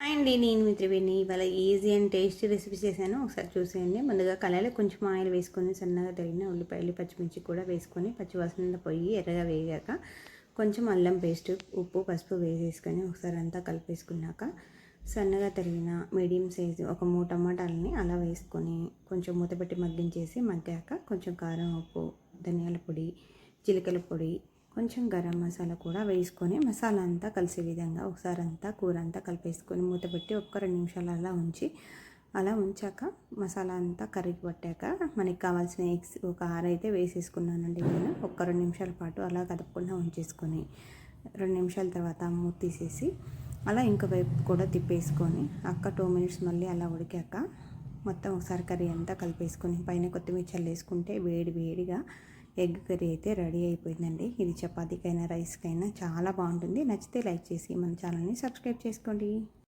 And నేను మీ త్రివేణి. ఇవాళ easy and tasty recipe చేశాను. ఒకసారి చూసేయండి. ముందుగా కళాయిలో కొంచెం ఆయిల్ వేసుకొని సన్నగా తగిన ఉల్లిపాయలు పచ్చిమిర్చి కూడా వేసుకొని పచ్చివాసన పోయి ఎర్రగా వేగాక కొంచెం అల్లం పేస్ట్ ఉప్పు పసుపు వేసేసుకొని ఒకసారి అంతా కలిపేసుకున్నాక సన్నగా తరిగిన మీడియం సైజు ఒక మూడు టమాటాలని అలా వేసుకొని కొంచెం మూతపెట్టి మగ్గించేసి మగ్గాక కొంచెం కారం ఉప్పు ధనియాల పొడి జీలకర్ర పొడి కొంచెం గరం మసాలా కూడా వేసుకొని మసాలా అంతా కలిసే విధంగా ఒకసారి అంతా కూర అంతా కలిపేసుకొని మూత పెట్టి ఒక్క రెండు నిమిషాలు అలా ఉంచి అలా ఉంచాక మసాలా అంతా కర్రీకి పట్టాక మనకి కావాల్సిన ఎగ్స్ ఒక ఆరైతే వేసేసుకున్నానండి నేను. ఒక్క రెండు నిమిషాల పాటు అలా కదపకుండా ఉంచేసుకొని రెండు నిమిషాల తర్వాత మూత తీసేసి అలా ఇంక వైపు కూడా తిప్పేసుకొని అక్క టూ మినిట్స్ మళ్ళీ అలా ఉడికాక మొత్తం ఒకసారి కర్రీ అంతా కలిపేసుకొని పైన కొత్తిమీర చల్లేసుకుంటే వేడి వేడిగా ఎగ్ కర్రీ అయితే రెడీ అయిపోయిందండి. ఇది చపాతీకైనా రైస్కైనా చాలా బాగుంటుంది. నచ్చితే లైక్ చేసి మన ఛానల్ని సబ్స్క్రైబ్ చేసుకోండి.